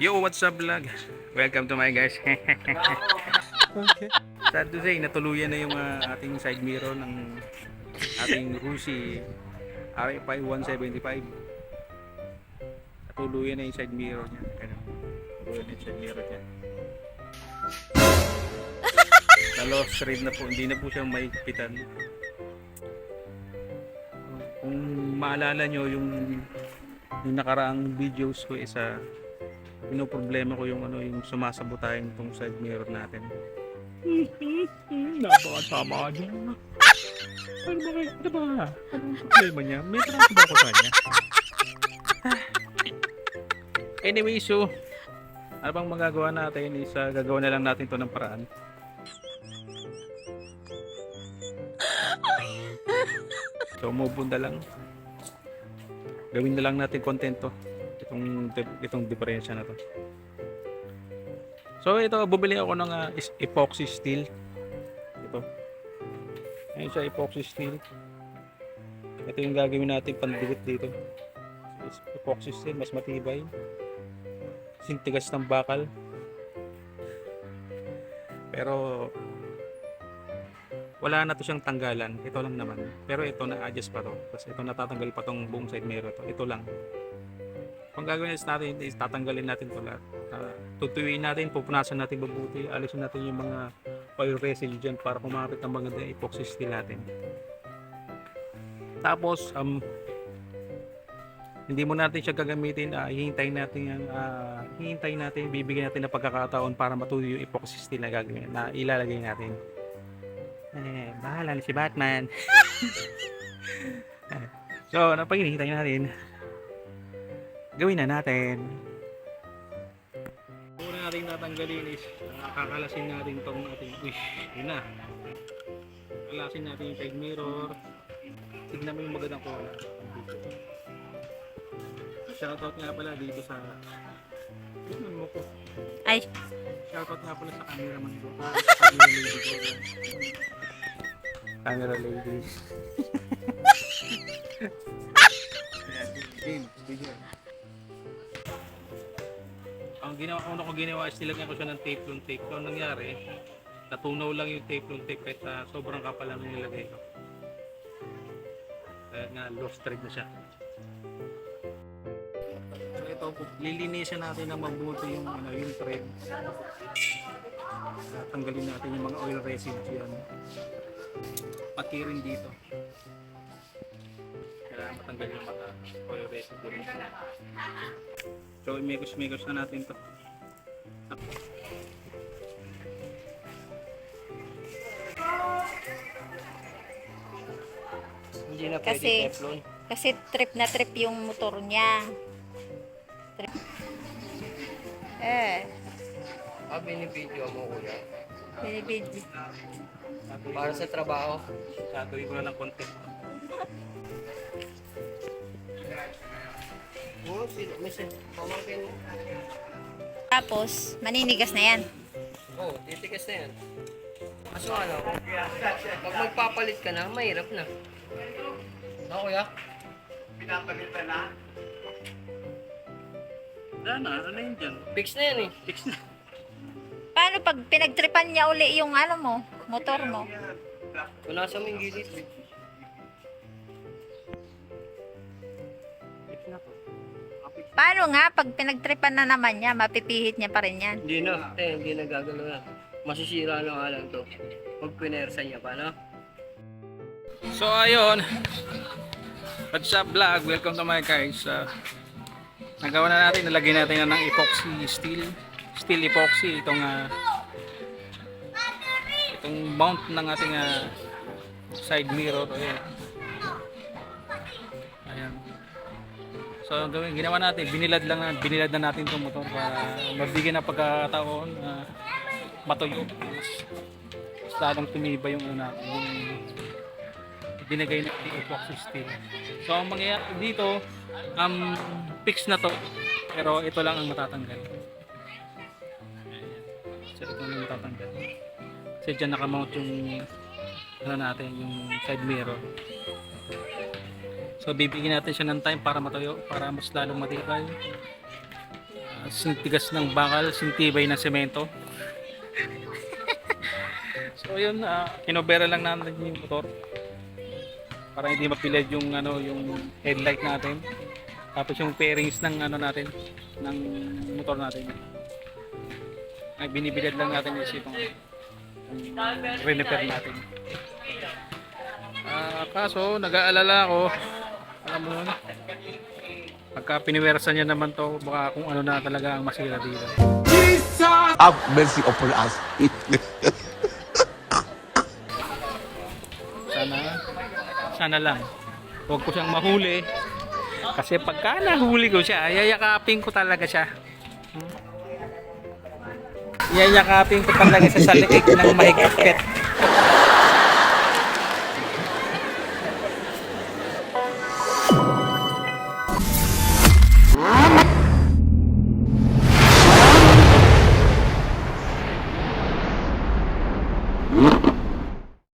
Yo, what's up vlog? Welcome to my guys. Okay. Sad to say, natuluyan na yung ah, ating side mirror ng ating Rusi RFI 175. Natuluyan na yung side mirror niya. Natuluyan na yung side mirror niya. Sa lost thread na po, hindi na po siya may pitan. Kung maalala nyo yung yung nakaraang videos ko isa pinoproblema ko yung ano yung sumasabotahin tong side mirror natin. Napakasama niya. Ano ba kayo? Ano ba? Anong problema niya? May trato ba ako sa kanya? anyway, so ano bang magagawa natin is uh, gagawa na lang natin to ng paraan. So move on na lang. Gawin na lang natin content to. Itong itong diferensya na to. So ito bumili ako ng is- epoxy steel. Ito. Ayun siya epoxy steel. Ito yung gagawin natin pandikit dito. Epoxy steel mas matibay. Sintigas ng bakal. Pero wala na to siyang tanggalan. Ito lang naman. Pero ito na-adjust pa to. Tapos ito natatanggal pa tong buong side mirror to. Ito lang. Kung gagawin natin is tatanggalin natin to lahat. Uh, tutuyin natin, pupunasan natin mabuti, alisin natin yung mga oil residue dyan para kumapit ang maganda epoxy steel natin. Tapos, um, hindi mo natin siya gagamitin, uh, hihintayin natin yan, ah, hihintayin natin, bibigyan natin ng pagkakataon para matuloy yung epoxy steel na gagawin, na ilalagay natin. Eh, bahala na si Batman. so, ano pa hinihintay natin? Gawin na natin. Una natin tatanggalin is kakalasin natin tong ating wish. Yun na. Kakalasin natin yung side mirror. Tignan mo yung magandang kulay. Shoutout nga pala dito sa Tignan mo ko. Ay, Shoutout nga pala sa cameraman ko. Camera lady ko. Camera lady. Game, video. Ang ginawa, una ko ginawa is nilagyan ko siya ng tape long tape. So, ang nangyari, natunaw lang yung tape long tape kahit sa sobrang kapal lang nilagay ko. Kaya nga, lost thread na siya. So, ito, lilinisan natin ng mabuti yung, ano, yung thread. Tanggalin natin yung mga oil residue yan. Pati rin dito. Kailangan matanggal yung mga oil residue rin. So, imigos-migos na natin to. Hindi na Kasi- pwede Teflon. kasi trip na trip yung motor niya. Trip. Eh, Ah, binibidyo mo kuya. binibidyo. Para sa trabaho. Gagawin ko na lang content. Tapos, maninigas na yan. Oo, titigas na yan. Kaso ano, pag magpapalit ka na, mahirap na. No, kuya? Wala na, ano na yun dyan? Fix na yan eh. Fix na. Paano pag pinagtripan niya uli yung ano mo, motor mo? Punasan mo yung gilid. Paano nga pag pinagtripan na naman niya, mapipihit niya pa rin yan? Hindi na, te, hindi na gagalaw na. Masisira na nga lang to. Pag pinersa niya pa, no? So ayun. What's up vlog? Welcome to my guys. Uh, nagawa na natin, nalagay natin na ng epoxy steel. Steel epoxy itong ah, itong mount ng ating ah, side mirror. Ayan. Ayan. So ang gawin, ginawa natin, binilad lang na, binilad na natin itong motor para mabigyan ng pagkataon na matuyo. Mas, mas tumibay yung ano natin, yung binigay na yung epoxy steel. So ang mangyayari dito, um, fix na to, pero ito lang ang matatanggal. So ito lang ang matatanggal. Kasi dyan nakamount yung ano natin, yung side mirror. So bibigyan natin siya ng time para matuyo, para mas lalong matibay. sintigas ng bakal, sintibay ng semento. so yun, uh, kinobera lang natin yung motor para hindi mapilad yung ano yung headlight natin. Tapos yung fairings ng ano natin ng motor natin. Ay binibilad lang natin yung sipang re-repair natin. Ah, kaso nag-aalala ako alam mo yun pagka piniwersa niya naman to baka kung ano na talaga ang masira dito. Have mercy upon us. Sana, sana lang. Huwag ko siyang mahuli. Kasi pagka nahuli ko siya, yayakapin ko talaga siya. Hmm? Yayakapin ko talaga siya sa liig ng mahigpit. you